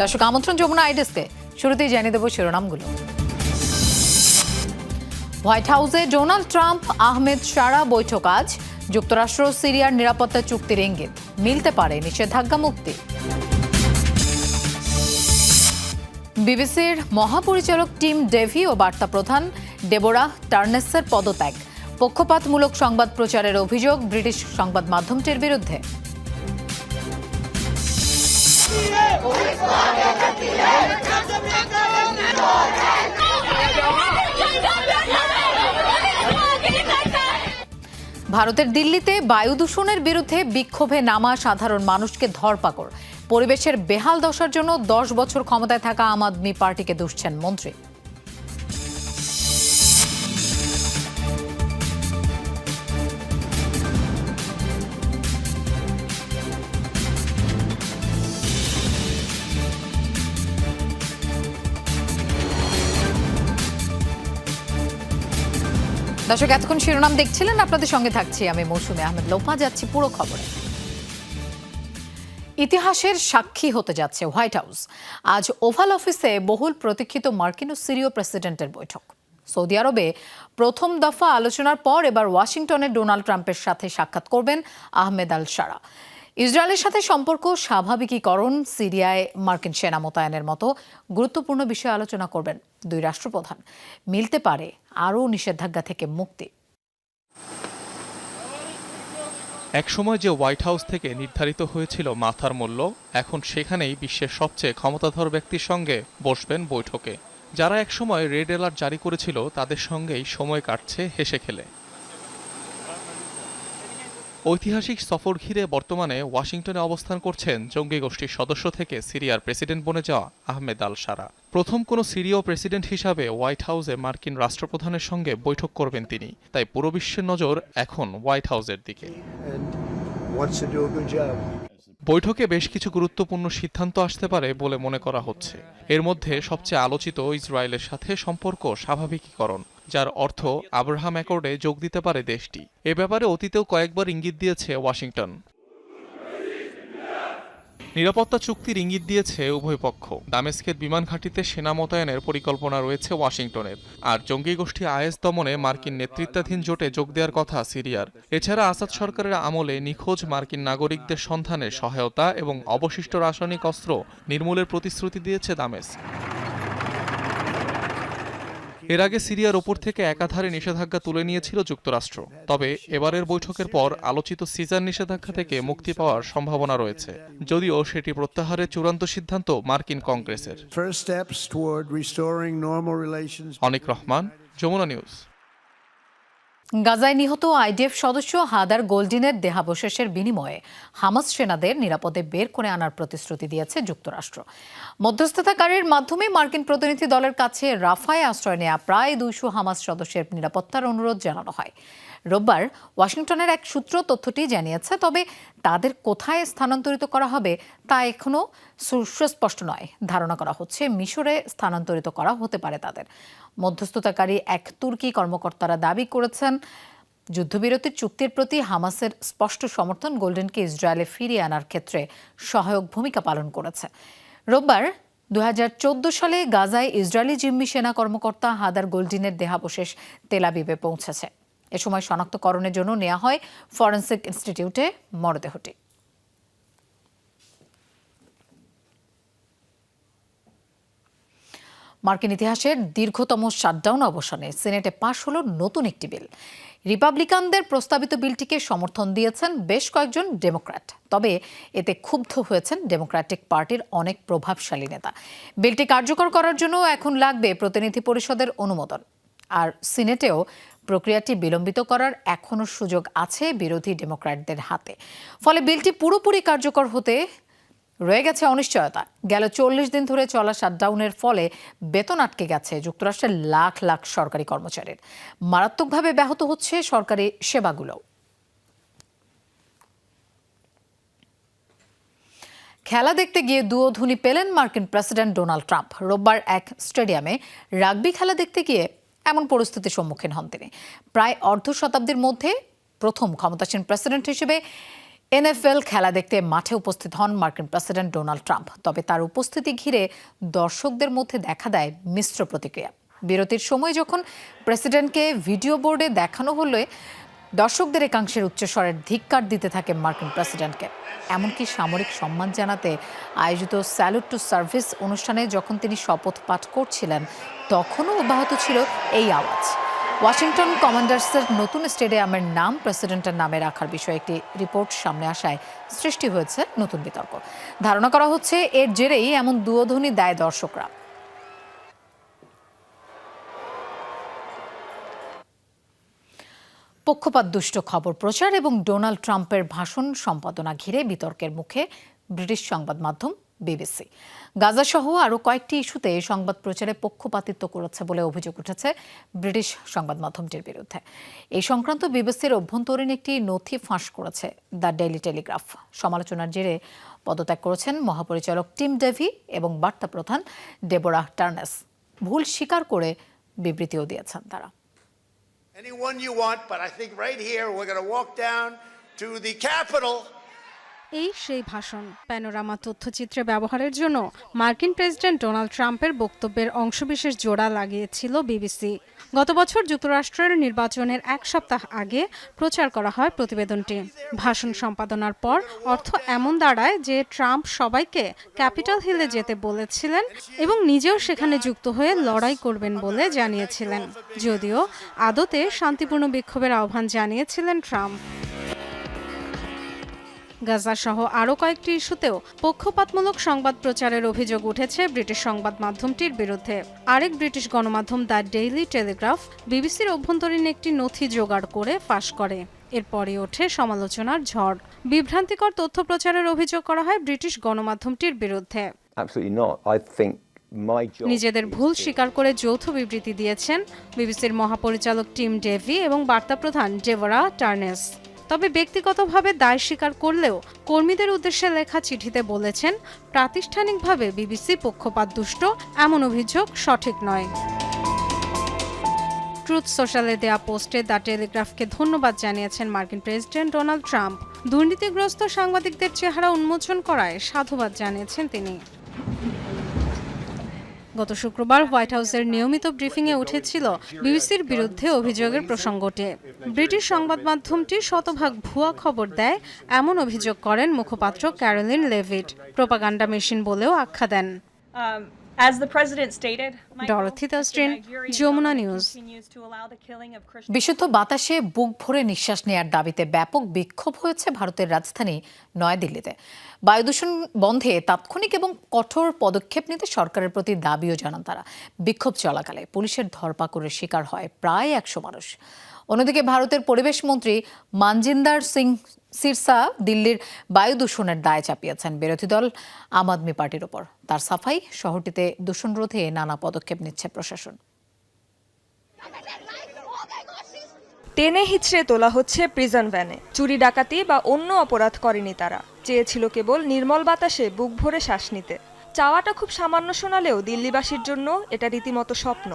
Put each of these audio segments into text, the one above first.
দর্শক, আমন্ত্রণ যমুনা আইডেসকে। শুরুতেই জানিয়ে দেবো শিরোনামগুলো। হোয়াইট হাউসে ডোনাল্ড ট্রাম্প, আহমেদ সারা বৈঠক আজ। যুক্তরাষ্ট্র, সিরিয়ার নিরাপত্তা চুক্তির ইঙ্গিত। মিলতে পারে নিষেধাজ্ঞা মুক্তি। বিবিসির মহাপরিচালক টিম ডেভি ও বার্তা প্রধান ডেবোরা টার্নেসের পদত্যাগ। পক্ষপাতমূলক সংবাদ প্রচারের অভিযোগ ব্রিটিশ সংবাদ মাধ্যমটির বিরুদ্ধে। ভারতের দিল্লিতে বায়ু দূষণের বিরুদ্ধে বিক্ষোভে নামা সাধারণ মানুষকে ধরপাকড়। পরিবেশের বেহাল দশার জন্য দশ বছর ক্ষমতায় থাকা আম আদমি পার্টিকে দুষছেন মন্ত্রী। দর্শক, এতক্ষণ শিরোনাম দেখছিলেন, আপনাদের সঙ্গে থাকছি আমি মৌসুমে আহমেদ লোপা, যাচ্ছি পুরো খবরে। ইতিহাসের সাক্ষী হতে যাচ্ছে হোয়াইট হাউস। আজ ওভাল অফিসে বহুল প্রতীক্ষিত মার্কিন ও সিরীয় প্রেসিডেন্টের বৈঠক। সৌদি আরবে প্রথম দফা আলোচনার পর এবার ওয়াশিংটনে ডোনাল্ড ট্রাম্পের সাথে সাক্ষাৎ করবেন আহমেদ আল সারা ইসরায়েলের সাথে সম্পর্ক স্বাভাবিকীকরণ, সিরিয়ায় মার্কিন সেনা মোতায়েনের মতো গুরুত্বপূর্ণ বিষয়ে আলোচনা করবেন দুই রাষ্ট্রপ্রধান। মিলতে পারে আরও নিষেধাজ্ঞা থেকে মুক্তি। একসময় যে হোয়াইট হাউস থেকে নির্ধারিত হয়েছিল মাথার মূল্য, এখন সেখানেই বিশ্বের সবচেয়ে ক্ষমতাধর ব্যক্তির সঙ্গে বসবেন বৈঠকে। যারা একসময় রেড অ্যালার্ট জারি করেছিল, তাদের সঙ্গেই সময় কাটছে হেসে খেলে। ঐতিহাসিক সফর ঘিরে বর্তমানে ওয়াশিংটনে অবস্থান করছেন জঙ্গি গোষ্ঠীর সদস্য থেকে সিরিয়ার প্রেসিডেন্ট বনে যাওয়া আহমেদ আল সারা প্রথম কোনো সিরীয় প্রেসিডেন্ট হিসাবে হোয়াইট হাউসে মার্কিন রাষ্ট্রপ্রধানের সঙ্গে বৈঠক করবেন তিনি। তাই পুরো বিশ্বের নজর এখন হোয়াইট হাউসের দিকে। বৈঠকে বেশ কিছু গুরুত্বপূর্ণ সিদ্ধান্ত আসতে পারে বলে মনে করা হচ্ছে। এর মধ্যে সবচেয়ে আলোচিত ইসরায়েলের সাথে সম্পর্ক স্বাভাবিকীকরণ, যার অর্থ আব্রাহাম অ্যাকর্ডে যোগ দিতে পারে দেশটি। এ ব্যাপারে অতীতেও কয়েকবার ইঙ্গিত দিয়েছে ওয়াশিংটন। নিরাপত্তা চুক্তির ইঙ্গিত দিয়েছে উভয় পক্ষ। দামেস্কের বিমান ঘাঁটিতে সেনা মোতায়েনের পরিকল্পনা রয়েছে ওয়াশিংটনের। আর জঙ্গি গোষ্ঠী আইএস দমনে মার্কিন নেতৃত্বাধীন জোটে যোগ দেওয়ার কথা সিরিয়ার। এছাড়া আসাদ সরকারের আমলে নিখোঁজ মার্কিন নাগরিকদের সন্ধানে সহায়তা এবং অবশিষ্ট রাসায়নিক অস্ত্র নির্মূলের প্রতিশ্রুতি দিয়েছে দামেস্ক। এর আগে সিরিয়ার ওপর থেকে একাধারে নিষেধাজ্ঞা তুলে নিয়েছিল যুক্তরাষ্ট্র। তবে এবারের বৈঠকের পর আলোচিত সিজার নিষেধাজ্ঞা থেকে মুক্তি পাওয়ার সম্ভাবনা রয়েছে যদিও সেটি প্রত্যাহারের চূড়ান্ত সিদ্ধান্ত মার্কিন কংগ্রেসের। অনেক রহমান যমুনা নিউজ। গাজায় নিহত আইডিএফ সদস্য হাদার গোল্ডিনের দেহাবশেষের বিনিময়ে হামাস সেনাদের নিরাপদে বের করে আনার প্রতিশ্রুতি দিয়েছে যুক্তরাষ্ট্র। মধ্যস্থতাকারীর মাধ্যমে মার্কিন প্রতিনিধি দলের কাছে রাফায় আশ্রয় নেয়া প্রায় দুইশো হামাস সদস্যের নিরাপত্তার অনুরোধ জানানো হয়। রোববার ওয়াশিংটনের এক সূত্র তথ্যটি জানিয়েছে, তবে তাদের কোথায় স্থানান্তরিত করা হবে তা এখনও সুস্পষ্ট নয়। ধারণা করা হচ্ছে মিশরে স্থানান্তরিত করা হতে পারে তাদের। মধ্যস্থতাকারী এক তুর্কি কর্মকর্তারা দাবি করেছেন, যুদ্ধবিরতির চুক্তির প্রতি হামাসের স্পষ্ট সমর্থন গোল্ডেনকে ইসরায়েলে ফিরিয়ে আনার ক্ষেত্রে সহায়ক ভূমিকা পালন করেছে। রোববার দু হাজার চোদ্দ সালে গাজায় ইসরায়েলি জিম্মি সেনা কর্মকর্তা হাদার গোল্ডিনের দেহাবশেষ তেলাবিবে পৌঁছেছে। এ সময় শনাক্তকরণের জন্য নেওয়া হয় ফরেন্সিক ইনস্টিটিউটে মরদেহটি। মার্কিন ইতিহাসের দীর্ঘতম শাটডাউন অবসানে সিনেটে পাশ হলো নতুন একটি বিল। রিপাবলিকানদের প্রস্তাবিত বিলটিকে সমর্থন দিয়েছেন বেশ কয়েকজন ডেমোক্র্যাট, তবে এতে ক্ষুব্ধ হয়েছেন ডেমোক্র্যাটিক পার্টির অনেক প্রভাবশালী নেতা। বিলটি কার্যকর করার জন্য এখন লাগবে প্রতিনিধি পরিষদের অনুমোদন। আর সিনেটেও প্রক্রিয়াটি বিলম্বিত করার এখনও সুযোগ আছে বিরোধী ডেমোক্র্যাটদের হাতে। ফলে বিলটি পুরোপুরি কার্যকর হতে রয়ে গেছে অনিশ্চয়তা। গেল চল্লিশ দিন ধরে চলা শাটডাউনের ফলে বেতন আটকে গেছে যুক্তরাষ্ট্রের লাখ লাখ সরকারি কর্মচারীর। মারাত্মকভাবে ব্যাহত হচ্ছে সরকারি সেবাগুলো খেলা দেখতে গিয়ে দুয়োধুনি পেলেন মার্কিন প্রেসিডেন্ট ডোনাল্ড ট্রাম্প। রোববার এক স্টেডিয়ামে রাগবি খেলা দেখতে গিয়ে এমন পরিস্থিতির সম্মুখীন হন তিনি। প্রায় অর্ধ শতাব্দীর মধ্যে প্রথম ক্ষমতাসীন প্রেসিডেন্ট হিসেবে এনএফএল খেলা দেখতে মাঠে উপস্থিত হন মার্কিন প্রেসিডেন্ট ডোনাল্ড ট্রাম্প। তবে তার উপস্থিতি ঘিরে দর্শকদের মধ্যে দেখা দেয় মিশ্র প্রতিক্রিয়া। বিরতির সময় যখন প্রেসিডেন্টকে ভিডিও বোর্ডে দেখানো হলে দর্শকদের একাংশের উচ্চস্বরের ধিক্কার দিতে থাকে মার্কিন প্রেসিডেন্টকে। এমনকি সামরিক সম্মান জানাতে আয়োজিত স্যালুট টু সার্ভিস অনুষ্ঠানে যখন তিনি শপথ পাঠ করছিলেন, তখনও অব্যাহত ছিল এই আওয়াজ। ওয়াশিংটন কমান্ডার্সের নতুন স্টেডিয়ামের নাম প্রেসিডেন্টের নামে রাখার বিষয়ে একটি রিপোর্ট সামনে আসায় সৃষ্টি হয়েছে নতুন বিতর্ক। ধারণা করা হচ্ছে, এর জেরেই এমন দুয়োধ্বনি দেয় দর্শকরা। পক্ষপাত দুষ্ট খবর প্রচার এবং ডোনাল্ড ট্রাম্পের ভাষণ সম্পাদনা ঘিরে বিতর্কের মুখে ব্রিটিশ সংবাদ মাধ্যম বিবিসি। গাজা সহ আরও কয়েকটি ইস্যুতে সংবাদ প্রচারে পক্ষপাতিত্ব করেছে বলে অভিযোগ উঠেছে ব্রিটিশ সংবাদ মাধ্যমটির বিরুদ্ধে। এই সংক্রান্ত বিবিসির অভ্যন্তরীণ একটি নথি ফাঁস করেছে দ্য ডেইলি টেলিগ্রাফ। সমালোচনার জেরে পদত্যাগ করেছেন মহাপরিচালক টিম ডেভি এবং বার্তা প্রধান ডেবোরা টার্নেস। ভুল স্বীকার করে বিবৃতিও দিয়েছেন তারা। Anyone you want, but I think right here, we're going to walk down to the Capitol. এই সেই ভাষণ। প্যানোরামা তথ্যচিত্রে ব্যবহারের জন্য মার্কিন প্রেসিডেন্ট ডোনাল্ড ট্রাম্পের বক্তব্যের অংশবিশেষ জোড়া লাগিয়েছিল বিবিসি। গত বছর যুক্তরাষ্ট্রের নির্বাচনের এক সপ্তাহ আগে প্রচার করা হয় প্রতিবেদনটি। ভাষণ সম্পাদনার পর অর্থ এমন দাঁড়ায় যে ট্রাম্প সবাইকে ক্যাপিটাল হিলে যেতে বলেছিলেন এবং নিজেও সেখানে যুক্ত হয়ে লড়াই করবেন বলে জানিয়েছিলেন। যদিও আদতে শান্তিপূর্ণ বিক্ষোভের আহ্বান জানিয়েছিলেন ট্রাম্প। গাজা সহ আরও কয়েকটি ইস্যুতেও পক্ষপাতমূলক সংবাদ প্রচারের অভিযোগ উঠেছে ব্রিটিশ সংবাদ মাধ্যমটির বিরুদ্ধে। আরেক ব্রিটিশ গণমাধ্যম দ্য ডেইলি টেলিগ্রাফ বিবিসির অভ্যন্তরীণ একটি নথি জোগাড় করে ফাঁস করে। এরপরে ওঠে সমালোচনার ঝড়। বিভ্রান্তিকর তথ্য প্রচারের অভিযোগ করা হয় ব্রিটিশ গণমাধ্যমটির বিরুদ্ধে. নিজেদের ভুল স্বীকার করে যৌথ বিবৃতি দিয়েছেন বিবিসির মহাপরিচালক টিম ডেভি এবং বার্তা প্রধান ডেভরা টার্নেস। তবে ব্যক্তিগতভাবে দায় স্বীকার করলেও কর্মীদের উদ্দেশ্যে লেখা চিঠিতে বলেছেন, প্রাতিষ্ঠানিকভাবে বিবিসি পক্ষপাত দুষ্ট, এমন অভিযোগ সঠিক নয়। ট্রুথ সোশ্যালে দেয়া পোস্টে দ্য টেলিগ্রাফকে ধন্যবাদ জানিয়েছেন মার্কিন প্রেসিডেন্ট ডোনাল্ড ট্রাম্প। দুর্নীতিগ্রস্ত সাংবাদিকদের চেহারা উন্মোচন করায় সাধুবাদ জানিয়েছেন তিনি। গত শুক্রবার হোয়াইট হাউসের নিয়মিত ব্রিফিংয়ে উঠেছিল বিবিসির বিরুদ্ধে অভিযোগের প্রসঙ্গটি। ব্রিটিশ সংবাদ মাধ্যমটি শতভাগ ভুয়া খবর দেয়, এমন অভিযোগ করেন মুখপাত্র ক্যারোলিন লেভিট, প্রোপাগান্ডা মেশিন বলেও আখ্যা দেন। The killing of Christian বিশুদ্ধ বাতাসে বুক ভরে নিঃশ্বাস নেয়ার দাবিতে ব্যাপক বিক্ষোভ হয়েছে ভারতের রাজধানী নয়াদিল্লিতে। বায়ু দূষণ বন্ধে তাৎক্ষণিক এবং কঠোর পদক্ষেপ নিতে সরকারের প্রতি দাবিও জানান তারা। বিক্ষোভ চলাকালে পুলিশের ধরপাকড়ের শিকার হয় প্রায় একশো মানুষ। অন্যদিকে ভারতের পরিবেশ মন্ত্রী মানজিন্দার সিং সিরসা দিল্লির বায়ু দূষণের দায় চাপিয়েছেন বিরোধী দল আম আদমি পার্টির ওপর। তার সাফাই শহরটিতে দূষণ রোধে নানা পদক্ষেপ নিচ্ছে প্রশাসন। টেনে হিচড়ে তোলা হচ্ছে প্রিজন ভ্যানে চুরি ডাকাতি বা অন্য অপরাধ করেনি তারা। চেয়েছিল কেবল নির্মল বাতাসে বুক ভরে শ্বাস নিতে। চাওয়াটা খুব সামান্য শোনালেও দিল্লিবাসীর জন্য এটা রীতিমতো স্বপ্ন।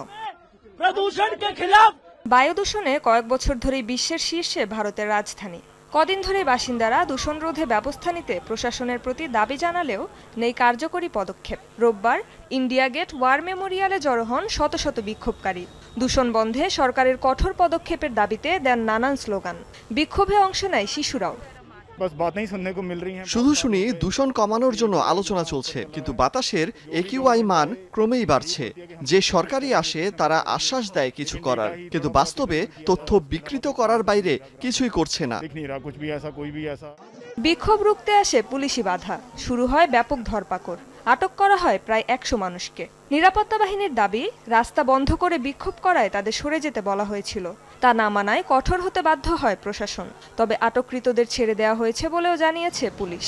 বায়ু দূষণে কয়েক বছর ধরেই বিশ্বের শীর্ষে ভারতের রাজধানী। কদিন ধরে বাসিন্দারা দূষণ রোধে ব্যবস্থা নিতে প্রশাসনের প্রতি দাবি জানালেও নেই কার্যকরী পদক্ষেপ। রোববার ইন্ডিয়া গেট ওয়ার মেমোরিয়ালে জড়ো হন শত শত বিক্ষোভকারী। দূষণ বন্ধে সরকারের কঠোর পদক্ষেপের দাবিতে দেন নানান স্লোগান। বিক্ষোভে অংশ নেয় শিশুরাও। শুধু শুনি দূষণ কমানোর জন্য আলোচনা চলছে কিন্তু বাতাসের একিউআই মান ক্রমেই বাড়ছে। যে সরকারি আসে তারা আশ্বাস দেয় কিছু করার কিন্তু বাস্তবে তথ্য বিকৃত করার বাইরে কিছুই করছে না। বিক্ষোভ রুখতে আসে পুলিশি বাধা। শুরু হয় ব্যাপক ধরপাকড়। আটক করা হয় প্রায় একশো মানুষকে। নিরাপত্তা বাহিনীর দাবি রাস্তা বন্ধ করে বিক্ষোভ করায় তাদের সরে যেতে বলা হয়েছিল। তা না মানায় কঠোর হতে বাধ্য হয় প্রশাসন। তবে আটককৃতদের ছেড়ে দেওয়া হয়েছে বলেও জানিয়েছে পুলিশ।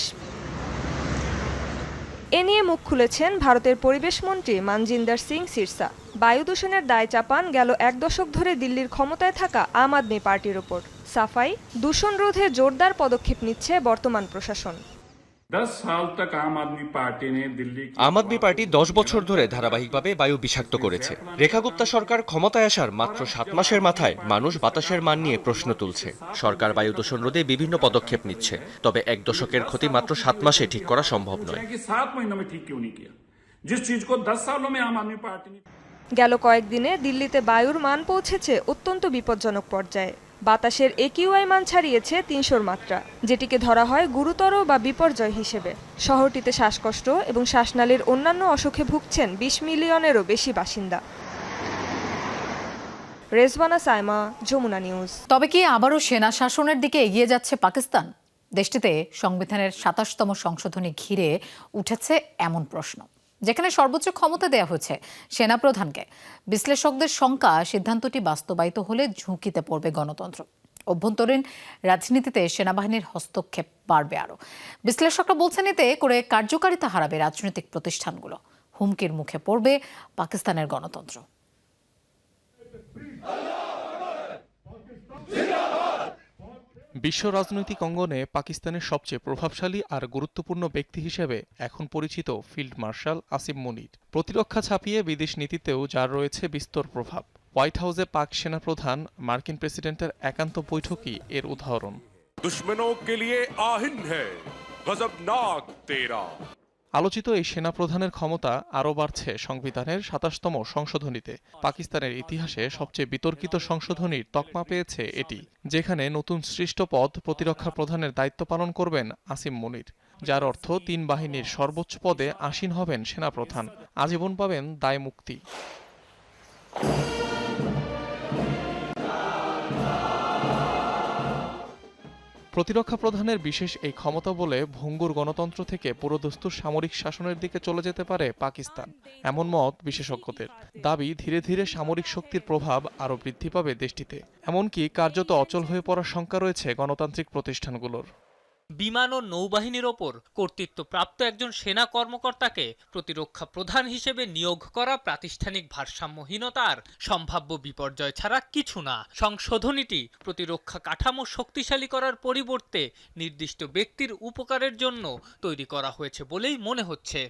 এ নিয়ে মুখ খুলেছেন ভারতের পরিবেশ মন্ত্রী মানজিন্দার সিং সিরসা। বায়ু দূষণের দায় চাপান গেল এক দশক ধরে দিল্লির ক্ষমতায় থাকা আম আদমি পার্টির ওপর। সাফাই, দূষণ রোধে জোরদার পদক্ষেপ নিচ্ছে বর্তমান প্রশাসন। আম আদমি পার্টি দশ বছর ধরে ধারাবাহিকভাবে বায়ু বিষাক্ত করেছে। রেখা গুপ্তা সরকার ক্ষমতায় আসার মাত্র সাত মাসের মাথায় মানুষ বাতাসের মান নিয়ে প্রশ্ন তুলছে। সরকার বায়ু দূষণ রোধে বিভিন্ন পদক্ষেপ নিচ্ছে। তবে এক দশকের ক্ষতি মাত্র সাত মাসে ঠিক করা সম্ভব নয়। গেল কয়েকদিনে দিল্লিতে বায়ুর মান পৌঁছেছে অত্যন্ত বিপজ্জনক পর্যায়ে। বাতাসের একিউআই মান ছাড়িয়েছে তিনশোর মাত্রা, যেটিকে ধরা হয় গুরুতর বা বিপর্যয় হিসেবে। শহরটিতে শ্বাসকষ্ট এবং শ্বাসনালীর অন্যান্য অসুখে ভুগছেন বিশ মিলিয়নেরও বেশি বাসিন্দা। রেজবানা সাইমা, যমুনা নিউজ। তবে কি আবারও সেনা শাসনের দিকে এগিয়ে যাচ্ছে পাকিস্তান? দেশটিতে সংবিধানের সাতাশতম সংশোধনী ঘিরে উঠেছে এমন প্রশ্ন। যেখানে সর্বোচ্চ ক্ষমতা দেয়া হয়েছে সেনাপ্রধানকে। বিশ্লেষকদের শঙ্কা, সিদ্ধান্তটি বাস্তবায়িত হলে ঝুঁকিতে পড়বে গণতন্ত্র। অভ্যন্তরীণ রাজনীতিতে সেনাবাহিনীর হস্তক্ষেপ বাড়বে আরও। বিশ্লেষকরা বলছেন এতে করে কার্যকারিতা হারাবে রাজনৈতিক প্রতিষ্ঠানগুলো। হুমকির মুখে পড়বে পাকিস্তানের গণতন্ত্র। বিশ্ব রাজনৈতিক অঙ্গনে পাকিস্তানের সবচেয়ে প্রভাবশালী আর গুরুত্বপূর্ণ ব্যক্তি হিসেবে এখন পরিচিত ফিল্ড মার্শাল আসিম মুনির প্রতিরক্ষা ছাপিয়ে বিদেশ নীতিতেও যার রয়েছে বিস্তর প্রভাব হোয়াইট হাউসে পাক সেনাপ্রধান মার্কিন প্রেসিডেন্টের একান্ত বৈঠকই এর উদাহরণ दुश्मनों के लिए আহিন है गजबनाक तेरा আলোচিত এই সেনাপ্রধানের ক্ষমতা আরও বাড়ছে সংবিধানের সাতাশতম সংশোধনীতে। পাকিস্তানের ইতিহাসে সবচেয়ে বিতর্কিত সংশোধনীর তকমা পেয়েছে এটি, যেখানে নতুন সৃষ্ট পদ প্রতিরক্ষা প্রধানের দায়িত্ব পালন করবেন আসিম মনির, যার অর্থ তিন বাহিনীর সর্বোচ্চ পদে আসীন হবেন সেনাপ্রধান। আজীবন পাবেন দায় মুক্তি। প্রতিরক্ষা প্রধানের বিশেষ এই ক্ষমতা বলে ভঙ্গুর গণতন্ত্র থেকে পুরোদস্তুর সামরিক শাসনের দিকে চলে যেতে পারে পাকিস্তান, এমন মত বিশেষজ্ঞদের। দাবি, ধীরে ধীরে সামরিক শক্তির প্রভাব আরও বৃদ্ধি পাবে দেশটিতে। এমনকি কার্যত অচল হয়ে পড়ার শঙ্কা রয়েছে গণতান্ত্রিক প্রতিষ্ঠানগুলোর। বিমান ও নৌবাহিনীর ওপর কর্তৃত্বপ্রাপ্ত একজন সেনা কর্মকর্তাকে প্রতিরক্ষা প্রধান হিসেবে নিয়োগ করা প্রাতিষ্ঠানিক ভারসাম্যহীনতার সম্ভাব্য বিপর্যয় ছাড়া কিছু না। সংশোধনীটি প্রতিরক্ষা কাঠামো শক্তিশালী করার পরিবর্তে নির্দিষ্ট ব্যক্তির উপকারের জন্য তৈরি করা হয়েছে বলেই মনে হচ্ছে।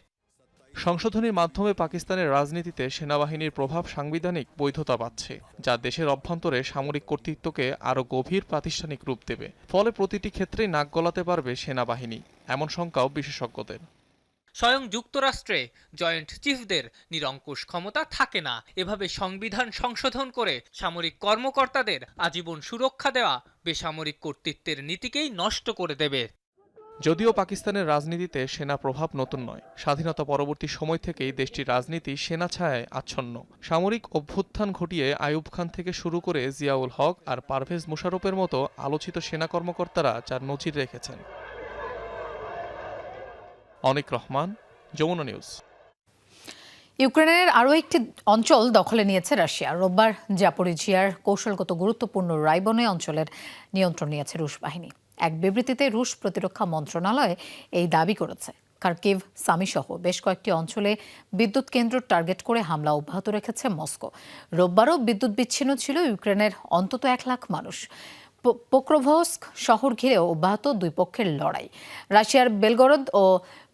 সংশোধনীর মাধ্যমে পাকিস্তানের রাজনীতিতে সেনাবাহিনীর প্রভাব সাংবিধানিক বৈধতা পাচ্ছে, যা দেশের অভ্যন্তরে সামরিক কর্তৃত্বকে আরও গভীর প্রাতিষ্ঠানিক রূপ দেবে। ফলে প্রতিটি ক্ষেত্রেই নাক গলাতে পারবে সেনাবাহিনী, এমন শঙ্কাও বিশেষজ্ঞদের। স্বয়ং যুক্তরাষ্ট্রে জয়েন্ট চিফদের নিরঙ্কুশ ক্ষমতা থাকে না। এভাবে সংবিধান সংশোধন করে সামরিক কর্মকর্তাদের আজীবন সুরক্ষা দেওয়া বেসামরিক কর্তৃত্বের নীতিকেই নষ্ট করে দেবে। যদিও পাকিস্তানের রাজনীতিতে সেনা প্রভাব নতুন নয়, স্বাধীনতা পরবর্তী সময় থেকেই দেশটির রাজনীতি সেনা ছায়ায় আচ্ছন্ন। সামরিক অভ্যুত্থান ঘটিয়ে আয়ুব খান থেকে শুরু করে জিয়াউল হক আর পারভেজ মুশারফের মতো আলোচিত সেনা কর্মকর্তারা যার নজির রেখেছেন। অনিক রহমান, যমুনা নিউজ। ইউক্রেনের আরও একটি অঞ্চল দখলে নিয়েছে রাশিয়া। রোববার জাপোরিজিয়ার কৌশলগত গুরুত্বপূর্ণ রাইবনে অঞ্চলের নিয়ন্ত্রণ নিয়েছে রুশ বাহিনী। এক বিবৃতিতে রুশ প্রতিরক্ষা মন্ত্রণালয় এই দাবি করেছে। কার্কিভ, সামিসহ বেশ কয়েকটি অঞ্চলে বিদ্যুৎ কেন্দ্র টার্গেট করে হামলা অব্যাহত রেখেছে মস্কো। রোববারও বিদ্যুৎ বিচ্ছিন্ন ছিল ইউক্রেনের অন্তত এক লাখ মানুষ। পোক্রোভস্ক শহর ঘিরেও অব্যাহত দুই পক্ষের লড়াই। রাশিয়ার বেলগরদ ও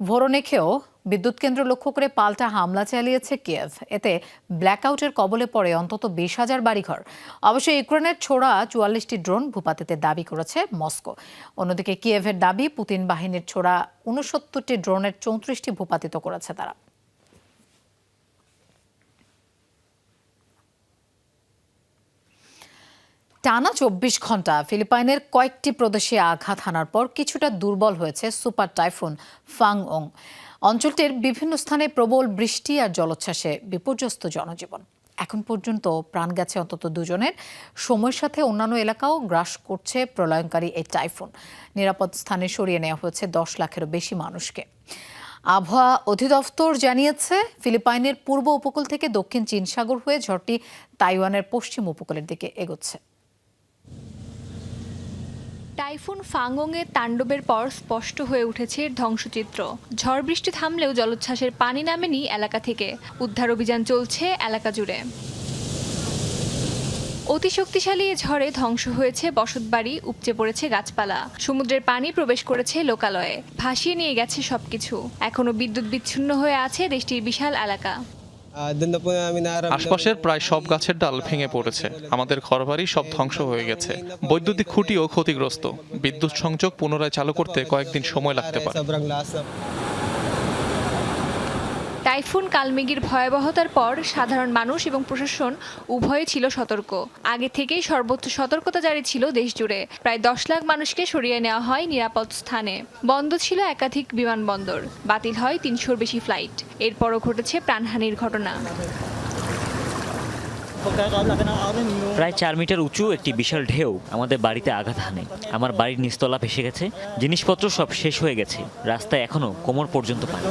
ভোরনেখেও বিদ্যুৎ কেন্দ্র লক্ষ্য করে পাল্টা হামলা চালিয়েছে কিয়েভ। এতে ব্ল্যাকআউটের কবলে পড়ে অন্তত বিশ হাজার বাড়িঘর। অবশ্য ইউক্রেনের ছোড়া চুয়াল্লিশটি ড্রোন ভূপাতিতে দাবি করেছে মস্কো। অন্যদিকে কিয়েভের দাবি, পুতিন বাহিনীর ছোড়া উনসত্তরটি ড্রোনের চৌত্রিশটি ভূপাতিত করেছে তারা। টানা চব্বিশ ঘণ্টা ফিলিপাইনের কয়েকটি প্রদেশে আঘাত হানার পর কিছুটা দুর্বল হয়েছে সুপার টাইফুন ফাং ওং অঞ্চলটির বিভিন্ন স্থানে প্রবল বৃষ্টি আর জলোচ্ছ্বাসে বিপর্যস্ত জনজীবন। এখন পর্যন্ত প্রাণ গেছে অন্তত দুজনের। সময়ের সাথে অন্যান্য এলাকাও গ্রাস করছে প্রলয়ঙ্কারী এই টাইফুন। নিরাপদ স্থানে সরিয়ে নেওয়া হয়েছে দশ লাখেরও বেশি মানুষকে। আবহাওয়া অধিদপ্তর জানিয়েছে, ফিলিপাইনের পূর্ব উপকূল থেকে দক্ষিণ চীন সাগর হয়ে ঝড়টি তাইওয়ানের পশ্চিম উপকূলের দিকে এগোচ্ছে। টাইফুন ফাংগংয়ের তাণ্ডবের পর স্পষ্ট হয়ে উঠেছে ধ্বংসচিত্র। ঝড় বৃষ্টি থামলেও জলোচ্ছ্বাসের পানি নামেনি এলাকা থেকে। উদ্ধার অভিযান চলছে এলাকা জুড়ে। অতি শক্তিশালী এ ঝড়ে ধ্বংস হয়েছে বসতবাড়ি, উপচে পড়েছে গাছপালা। সমুদ্রের পানি প্রবেশ করেছে লোকালয়ে। ভাসিয়ে নিয়ে গেছে সবকিছু। এখনও বিদ্যুৎ বিচ্ছিন্ন হয়ে আছে দেশটির বিশাল এলাকা। আশপাশের প্রায় সব গাছের ডাল ভেঙে পড়েছে। আমাদের ঘরবাড়ি সব ধ্বংস হয়ে গেছে। বৈদ্যুতিক খুঁটিও ক্ষতিগ্রস্ত। বিদ্যুৎ সংযোগ পুনরায় চালু করতে কয়েকদিন সময় লাগতে পারে। টাইফুন, কালমেগির ভয়াবহতার পর সাধারণ মানুষ এবং প্রশাসন উভয়ে ছিল সতর্ক। আগে থেকেই সর্বোচ্চ সতর্কতা জারি ছিল দেশজুড়ে। প্রায় দশ লাখ মানুষকে সরিয়ে নেওয়া হয় নিরাপদ স্থানে। বন্ধ ছিল একাধিক বিমানবন্দর। বাতিল হয় তিনশোর বেশি ফ্লাইট। এরপরও ঘটেছে প্রাণহানির ঘটনা। প্রায় চার মিটার উঁচু একটি বিশাল ঢেউ আমাদের বাড়িতে আঘাত হানে। আমার বাড়ির নিচতলা ভেসে গেছে। জিনিসপত্র সব শেষ হয়ে গেছে। রাস্তায় এখনও কোমর পর্যন্ত পানি।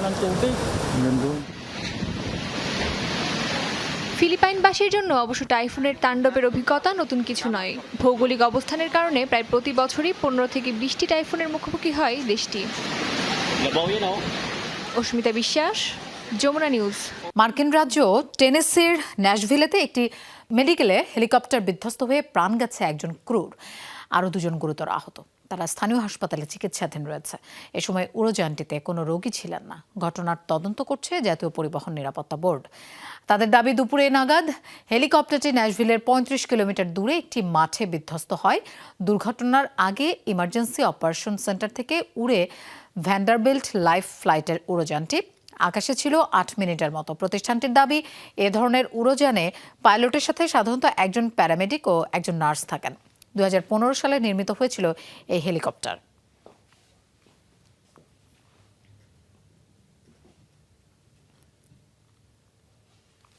ফিলিপাইনবাসীর জন্য অবশ্য টাইফুনের তাণ্ডবের অভিজ্ঞতা নতুন কিছু নয়। ভৌগোলিক অবস্থানের কারণে প্রায় প্রতি বছরই পনেরো থেকে বিশটি টাইফুনের মুখোমুখি হয় দেশটি। অস্মিতা বিশ্বাস যমুনা নিউজ। মার্কিন রাজ্য টেনেসির ন্যাশভিলেতে একটি মেডিকেলে হেলিকপ্টার বিধ্বস্ত হয়ে প্রাণ গেছে একজন ক্রুর আরও দুজন গুরুতর আহত। তারা স্থানীয় হাসপাতালে চিকিৎসাধীন রয়েছে। এ সময় উড়োযানটিতে কোনো রোগী ছিলেন না। ঘটনার তদন্ত করছে জাতীয় পরিবহন নিরাপত্তা বোর্ড। তাদের দাবি, দুপুরে নাগাদ হেলিকপ্টারটি ন্যাশভিলের পঁয়ত্রিশ কিলোমিটার দূরে একটি মাঠে বিধ্বস্ত হয়। দুর্ঘটনার আগে ইমার্জেন্সি অপারেশন সেন্টার থেকে উড়ে ভ্যান্ডারবেল্ট লাইফ ফ্লাইটের উড়োযানটি আকাশে ছিল আট মিনিটের মতো। প্রতিষ্ঠানটির দাবি, এ ধরনের উড়োযানে পাইলটের সাথে সাধারণত একজন প্যারামেডিক ও একজন নার্স থাকেন। দুই হাজার পনেরো সালে নির্মিত হয়েছিল এই হেলিকপ্টার।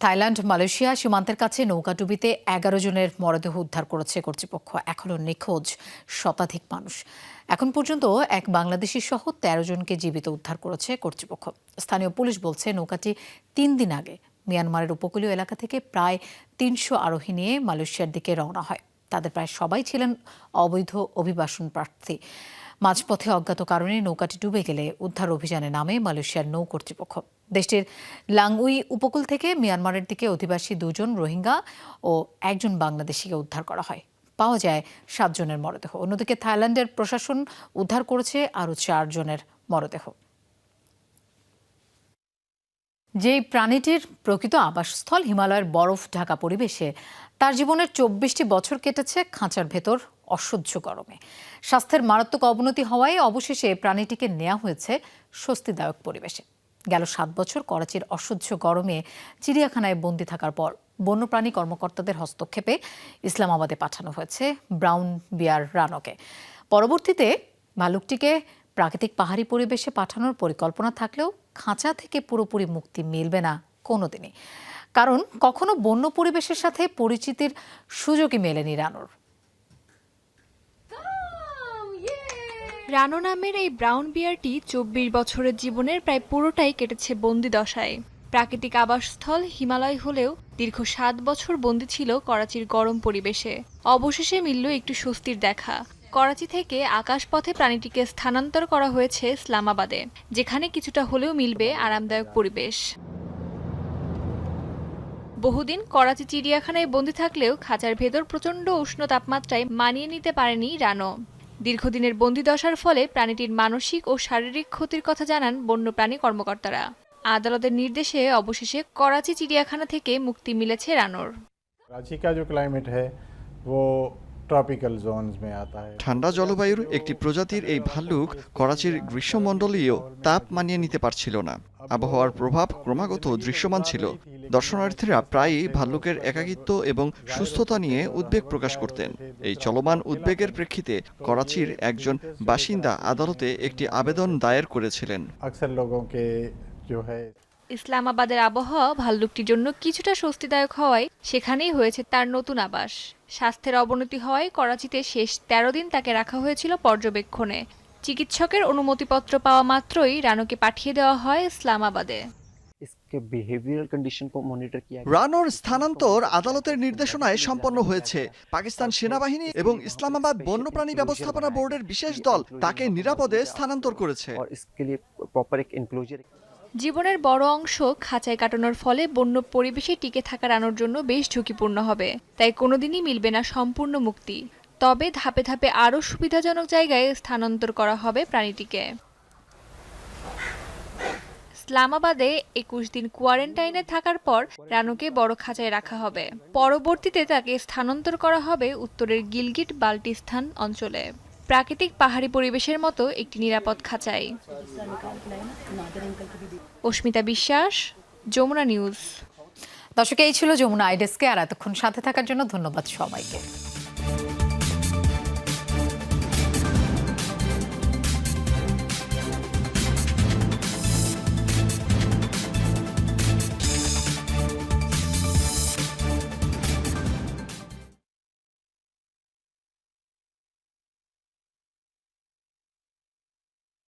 থাইল্যান্ড, মালয়েশিয়া সীমান্তের কাছে নৌকাডুবিতে এগারো জনের মরদেহ উদ্ধার করেছে কর্তৃপক্ষ। এখনও নিখোঁজ শতাধিক মানুষ। এখন পর্যন্ত এক বাংলাদেশি সহ তেরো জনকে জীবিত উদ্ধার করেছে কর্তৃপক্ষ। স্থানীয় পুলিশ বলছে, নৌকাটি তিন দিন আগে মিয়ানমারের উপকূলীয় এলাকা থেকে প্রায় তিনশো আরোহী নিয়ে মালয়েশিয়ার দিকে রওনা হয়। তাদের প্রায় সবাই ছিলেন অবৈধ অভিবাসন প্রার্থী। মাঝপথে অজ্ঞাত কারণে নৌকাটি ডুবে গেলে উদ্ধার অভিযানে নামে মালয়েশিয়ার নৌ কর্তৃপক্ষ। দেশটির লাংউই উপকূল থেকে মিয়ানমারের দিকে অধিবাসী দুজন রোহিঙ্গা ও একজন বাংলাদেশিকে উদ্ধার করা হয়। পাওয়া যায় সাতজনের মরদেহ। অন্যদিকে থাইল্যান্ডের প্রশাসন উদ্ধার করেছে আরও চারজনের মরদেহ। যেই প্রাণীটির প্রকৃত আবাসস্থল হিমালয়ের বরফ ঢাকা পরিবেশে, তার জীবনের চব্বিশটি বছর কেটেছে খাঁচার ভেতর অসহ্য গরমে। স্বাস্থ্যের মারাত্মক অবনতি হওয়ায় অবশেষে প্রাণীটিকে নেওয়া হয়েছে স্বস্তিদায়ক পরিবেশে। গেল সাত বছর করাচির অসহ্য গরমে চিড়িয়াখানায় বন্দি থাকার পর বন্যপ্রাণী কর্মকর্তাদের হস্তক্ষেপে ইসলামাবাদে পাঠানো হয়েছে ব্রাউন বিয়ার রানকে। পরবর্তীতে ভালুকটিকে প্রাকৃতিক পাহাড়ি পরিবেশে পাঠানোর পরিকল্পনা থাকলেও খাঁচা থেকে পুরোপুরি মুক্তি মিলবে না কোনোদিনই। কারণ কখনো বন্য পরিবেশের সাথে পরিচিতির সুযোগই মেলেনি রানোর। রানো নামের এই ব্রাউন বিয়ারটি চব্বিশ বছরের জীবনের প্রায় পুরোটাই কেটেছে বন্দি দশায়। প্রাকৃতিক আবাসস্থল হিমালয় হলেও দীর্ঘ সাত বছর বন্দি ছিল করাচির গরম পরিবেশে। অবশেষে মিলল একটু স্বস্তির দেখা। করাচি থেকে আকাশপথে প্রাণীটিকে স্থানান্তর করা হয়েছে ইসলামাবাদে, যেখানে কিছুটা হলেও মিলবে আরামদায়ক পরিবেশ। বহুদিন করাচি চিড়িয়াখানায় বন্দি থাকলেও খাঁচার ভেতর প্রচণ্ড উষ্ণ তাপমাত্রায় মানিয়ে নিতে পারেনি রানো। দীর্ঘদিনের বন্দি দশার ফলে প্রাণীটির মানসিক ও শারীরিক ক্ষতির কথা জানান বন্যপ্রাণী কর্মকর্তারা। আদালতের নির্দেশে অবশেষে করাচি চিড়িয়াখানা থেকে মুক্তি মিলেছে রানোর। করাচি কা যে ক্লাইমেট হ্যাঁ ট্রপিক্যাল জোনস মে আতা হ্যায় ঠান্ডা জলবায়ুর একটি প্রজাতির এই ভাল্লুক করাচির গ্রীষ্মমণ্ডলীয় তাপ মানিয়ে নিতে পারছিল না। আবহাওয়ার প্রভাব ক্রমাগত দৃশ্যমান ছিল। দর্শনার্থীরা প্রায়ই ভাল্লুকের একাকিত্ব এবং সুস্থতা নিয়ে উদ্বেগ প্রকাশ করতেন। এই চলমান উদ্বেগের প্রেক্ষিতে করাচির একজন বাসিন্দা আদালতে একটি আবেদন দায়ের করেছিলেন। ইসলামাবাদের আবহাওয়া ভাল্লুকটির জন্য কিছুটা স্বস্তিদায়ক হওয়ায় সেখানেই হয়েছে তার নতুন আবাস। স্বাস্থ্যের অবনতি হওয়ায় করাচিতে শেষ ১৩ দিন তাকে রাখা হয়েছিল পর্যবেক্ষণে। চিকিৎসকের অনুমতিপত্র পাওয়া মাত্রই রানুকে পাঠিয়ে দেওয়া হয় ইসলামাবাদে। রানোর স্থানান্তর আদালতের নির্দেশনায় সম্পন্ন হয়েছে। পাকিস্তান সেনাবাহিনী এবং ইসলামাবাদ বন্যপ্রাণী ব্যবস্থাপনা বোর্ডের বিশেষ দল তাকে নিরাপদে স্থানান্তর করেছে। জীবনের বড় অংশ খাঁচায় কাটানোর ফলে বন্য পরিবেশে টিকে থাকার আনোর জন্য বেশ ঝুঁকিপূর্ণ হবে। তাই কোনোদিনই মিলবে না সম্পূর্ণ মুক্তি। তবে ধাপে ধাপে আরও সুবিধাজনক জায়গায় স্থানান্তর করা হবে প্রাণীটিকে। ইসলামাবাদে একুশ দিন কোয়ারেন্টাইনে থাকার পর রানুকে বড় খাঁচায় রাখা হবে। পরবর্তীতে তাকে স্থানান্তর করা হবে উত্তরের গিলগিট বাল্টিস্তান অঞ্চলে। প্রাকৃতিক পাহাড়ি পরিবেশের মতো একটি নিরাপদ খাঁচায় অস্মিতা বিশ্বাস, যমুনা নিউজ। দর্শক, এই ছিল যমুনা আইডেস্কে, আর এতক্ষণ সাথে থাকার জন্য ধন্যবাদ সবাইকে।